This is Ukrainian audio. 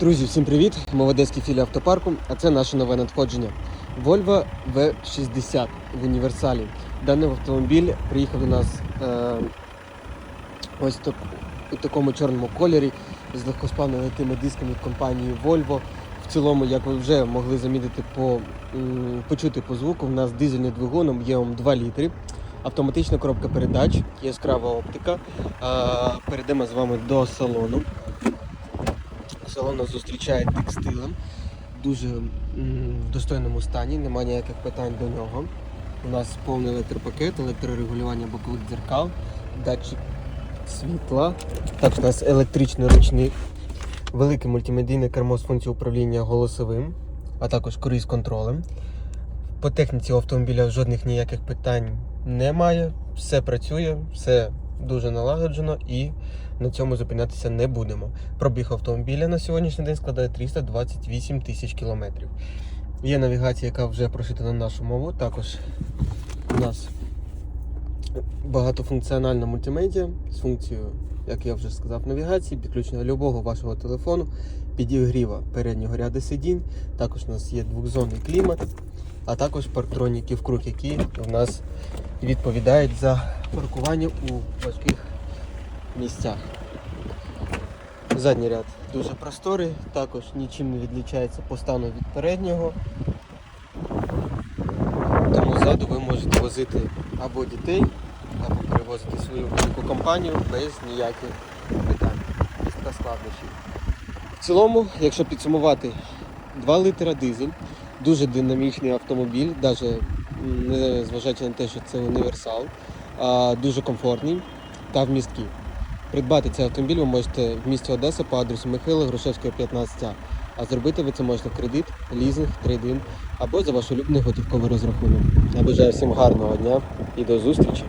Друзі, всім привіт! Ми в Одеській філії автопарку, а це наше нове надходження. Volvo V60 в універсалі. Даний автомобіль приїхав до нас е, ось так, у такому чорному кольорі з легкосплавними тими дисками компанії Volvo. В цілому, як ви вже могли замітити по почути по звуку, в нас дизельний двигун є 2 літри. Автоматична коробка передач, яскрава оптика. А, перейдемо з вами до салону. Салон нас зустрічає текстилем, дуже в достойному стані, немає ніяких питань до нього. У нас повний електропакет, електрорегулювання бокових дзеркал, датчик світла. Також у нас електричний ручник, велике мультимедійне кермо з функцією управління голосовим, а також круїз контролем. По техніці автомобіля жодних ніяких питань немає. Все працює, все дуже налагоджено і на цьому зупинятися не будемо. Пробіг автомобіля на сьогоднішній день складає 328 тисяч кілометрів. Є навігація, яка вже прошита на нашу мову. Також у нас багатофункціональна мультимедіа з функцією, як я вже сказав, навігації, підключення любого вашого телефону, підігріва переднього ряду сидінь. Також у нас є двохзонний клімат, а також парктроніки вкруг, які у нас відповідають за паркування у важких місцях. Задній ряд дуже просторий, також нічим не відлічається по стану від переднього. Тому ззаду ви можете возити або дітей, або перевозити свою велику компанію без ніяких питань, та складнощів. В цілому, якщо підсумувати, 2 літра дизель, дуже динамічний автомобіль, навіть не зважаючи на те, що це універсал, дуже комфортний та вмісткий. Придбати цей автомобіль ви можете в місті Одеса по адресу Михайла Грушевського, 15А. А зробити ви це можете в кредит, лізинг, трейдинг або за ваш улюблений готівковий розрахунок. Я бажаю всім гарного дня і до зустрічі!